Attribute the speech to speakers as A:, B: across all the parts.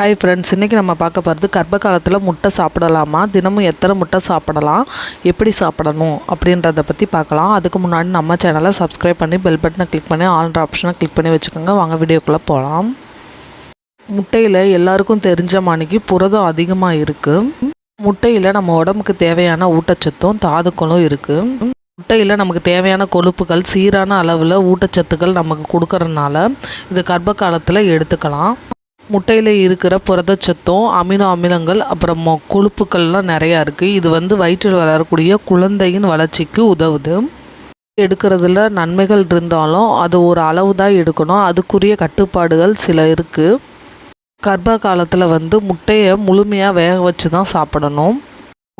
A: Hi friends இன்றைக்கி நம்ம பார்க்க போகிறது கர்ப்ப காலத்தில் முட்டை சாப்பிடலாமா? தினமும் எத்தனை முட்டை சாப்பிடலாம்? எப்படி சாப்பிடணும்? அப்படின்றத பற்றி பார்க்கலாம். அதுக்கு முன்னாடி நம்ம சேனலை சப்ஸ்கிரைப் பண்ணி பெல் பட்டனை கிளிக் பண்ணி ஆல்ன்ற ஆப்ஷனை கிளிக் பண்ணி வச்சுக்கோங்க. வாங்க வீடியோக்குள்ளே போகலாம் முட்டையில் எல்லாருக்கும் தெரிஞ்ச மாணிக்கு புரதம் அதிகமாக இருக்குது முட்டையில் நம்ம உடம்புக்கு தேவையான ஊட்டச்சத்தும் தாதுக்களும் இருக்குது முட்டையில் நமக்கு தேவையான கொழுப்புகள் சீரான அளவில் ஊட்டச்சத்துக்கள் நமக்கு கொடுக்கறதுனால இது கர்ப்ப காலத்தில் எடுத்துக்கலாம். முட்டையில் இருக்கிற புரதச்சத்தும் அமினோ அமிலங்கள் அப்புறம் மொ- கொழுப்புக்கள்லாம் நிறையா இருக்குது இது வந்து வயிற்றில் வளரக்கூடிய குழந்தையின் வளர்ச்சிக்கு உதவுது. எடுக்கிறதுல நன்மைகள் இருந்தாலும் அது ஒரு அளவு தான் எடுக்கணும். அதுக்குரிய கட்டுப்பாடுகள் சில இருக்குது கர்ப்ப காலத்தில் வந்து முட்டையை முழுமையாக வேக வச்சு தான் சாப்பிடணும்.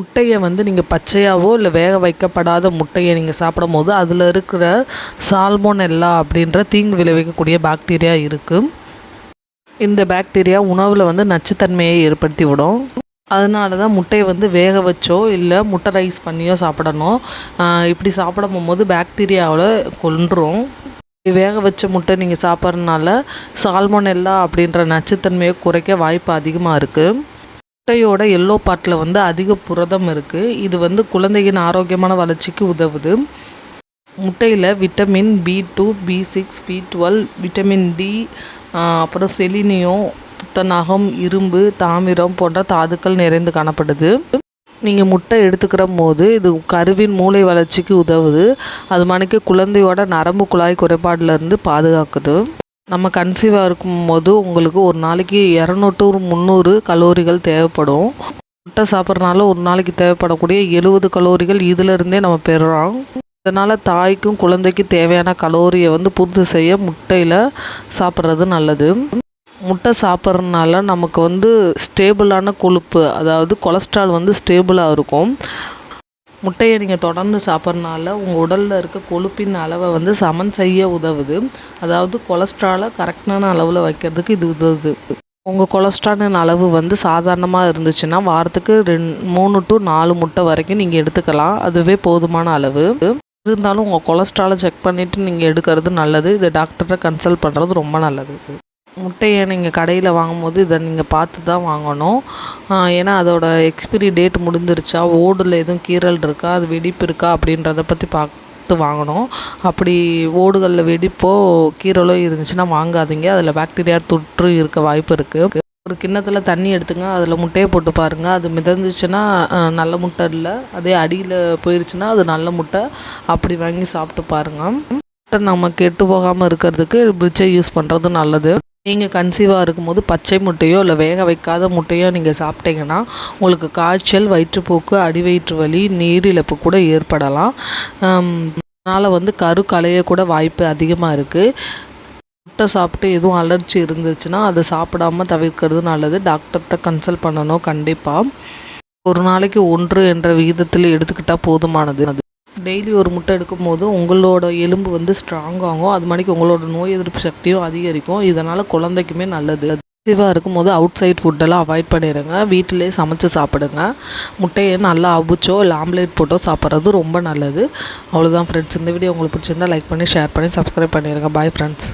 A: முட்டையை வந்து நீங்கள் பச்சையாவோ இல்லை வேக வைக்கப்படாத முட்டையை நீங்கள் சாப்பிடும் போது அதில் இருக்கிற சால்மோன் எல்லா அப்படின்ற தீங்கு விளைவிக்கக்கூடிய பாக்டீரியா இருக்குது இந்த பாக்டீரியா உணவில் வந்து நச்சுத்தன்மையை ஏற்படுத்தி விடும் அதனால தான் முட்டையை வந்து வேக வச்சோ இல்லை முட்டை ரைஸ் பண்ணியோ சாப்பிடணும். இப்படி சாப்பிடும் போது பாக்டீரியாவில் கொன்றும். வேக வச்ச முட்டை நீங்கள் சாப்பிட்றதுனால சால்மோனெல்லா அப்படின்ற நச்சுத்தன்மையை குறைக்க வாய்ப்பு அதிகமாக இருக்குது முட்டையோட எல்லோ பார்ட்டில் வந்து அதிக புரதம் இருக்குது இது வந்து குழந்தையின் ஆரோக்கியமான வளர்ச்சிக்கு உதவுது. முட்டையில் vitamin B two B six B twelve vitamin D அப்புறம் செலினியம் துத்தநாகம் இரும்பு தாமிரம் போன்ற தாதுக்கள் நிறைந்து காணப்படுது. நீங்கள் முட்டை எடுத்துக்கிற போது இது கருவின் மூளை வளர்ச்சிக்கு உதவுது. அது மணிக்கு குழந்தையோட நரம்பு குழாய் குறைபாடுலேருந்து பாதுகாக்குது. நம்ம கன்சீவாக இருக்கும்போது உங்களுக்கு ஒரு நாளைக்கு இரநூறு முந்நூறு கலோரிகள் தேவைப்படும். முட்டை சாப்பிட்றனால ஒரு நாளைக்கு தேவைப்படக்கூடிய எழுபது கலோரிகள் இதிலிருந்தே நம்ம பெறுறோம் இதனால் தாய்க்கும் குழந்தைக்கு தேவையான கலோரியை வந்து பூர்த்தி செய்ய முட்டையில் சாப்பிட்றது நல்லது. முட்டை சாப்பிட்றதுனால நமக்கு வந்து ஸ்டேபிளான கொழுப்பு அதாவது கொலஸ்ட்ரால் வந்து ஸ்டேபிளாக இருக்கும். முட்டையை நீங்கள் தொடர்ந்து சாப்பிட்றனால உங்கள் உடலில் இருக்க கொழுப்பின் அளவை வந்து சமன் செய்ய உதவுது. அதாவது கொலஸ்ட்ராலை கரெக்டான அளவில் வைக்கிறதுக்கு இது உதவுது. உங்கள் கொலஸ்ட்ராலின் அளவு வந்து சாதாரணமாக இருந்துச்சுன்னா வாரத்துக்கு ரெண் மூணு டு நாலு முட்டை வரைக்கும் நீங்கள் எடுத்துக்கலாம். அதுவே போதுமான அளவு. இருந்தாலும் உங்கள் கொலஸ்ட்ராலை செக் பண்ணிவிட்டு நீங்கள் எடுக்கிறது நல்லது. இதை டாக்டரை கன்சல்ட் பண்ணுறது ரொம்ப நல்லது. முட்டையை நீங்கள் கடையில் வாங்கும்போது இதை நீங்கள் பார்த்து தான் வாங்கணும் ஏன்னா அதோட எக்ஸ்பிரி டேட் முடிஞ்சிருச்சா? ஓடில் எதுவும் கீறல் இருக்கா? அது வெடிப்பு இருக்கா? அப்படின்றத பற்றி பார்த்து வாங்கணும். அப்படி ஓடுகளில் வெடிப்போ கீறலோ இருந்துச்சுன்னா வாங்காதீங்க. அதில் பாக்டீரியா தொற்று இருக்க வாய்ப்பு இருக்குது ஒரு கிண்ணத்தில் தண்ணி எடுத்துங்க அதில் முட்டையை போட்டு பாருங்கள் அது மிதந்துச்சுன்னா நல்ல முட்டை இல்லை. அதே அடியில் போயிருச்சுன்னா அது நல்ல முட்டை. அப்படி வாங்கி சாப்பிட்டு பாருங்கள் முட்டை நம்ம கெட்டு போகாமல் இருக்கிறதுக்கு பிரிட்ஜை யூஸ் பண்ணுறது நல்லது. நீங்கள் கன்சீவாக இருக்கும்போது பச்சை முட்டையோ இல்லை வேக வைக்காத முட்டையோ நீங்கள் சாப்பிட்டீங்கன்னா உங்களுக்கு காய்ச்சல் வயிற்றுப்போக்கு அடிவயிற்று வலி நீரிழப்பு கூட ஏற்படலாம். அதனால் வந்து கரு கலைய கூட வாய்ப்பு அதிகமாக இருக்குது முட்டை சாப்பிட்டு எதுவும் அலர்ஜி இருந்துச்சுன்னா அதை சாப்பிடாம தவிர்க்கிறது நல்லது. டாக்டர்கிட்ட கன்சல்ட் பண்ணணும் கண்டிப்பாக ஒரு நாளைக்கு ஒன்று என்ற விகிதத்தில் எடுத்துக்கிட்டால் போதுமானது. அது டெய்லி ஒரு முட்டை எடுக்கும்போது உங்களோட எலும்பு வந்து ஸ்ட்ராங் ஆகும். அது மாதிரிக்கு உங்களோட நோய் எதிர்ப்பு சக்தியும் அதிகரிக்கும். இதனால் குழந்தைக்குமே நல்லது. ஆக்டிவாக இருக்கும்போது அவுட் சைட் ஃபுட்டெல்லாம் அவாய்ட் பண்ணிடுங்க வீட்டிலே சமைச்சு சாப்பிடுங்க. முட்டையை நல்லா அவிச்சோ இல்லை ஆம்லேட் போட்டோ சாப்பிட்றது ரொம்ப நல்லது. அவ்வளோதான் ஃப்ரெண்ட்ஸ் இந்த வீடியோ உங்களுக்கு பிடிச்சிருந்தா லைக் பண்ணி ஷேர் பண்ணி சப்ஸ்கிரைப் பண்ணிடுங்க பாய் ஃப்ரெண்ட்ஸ்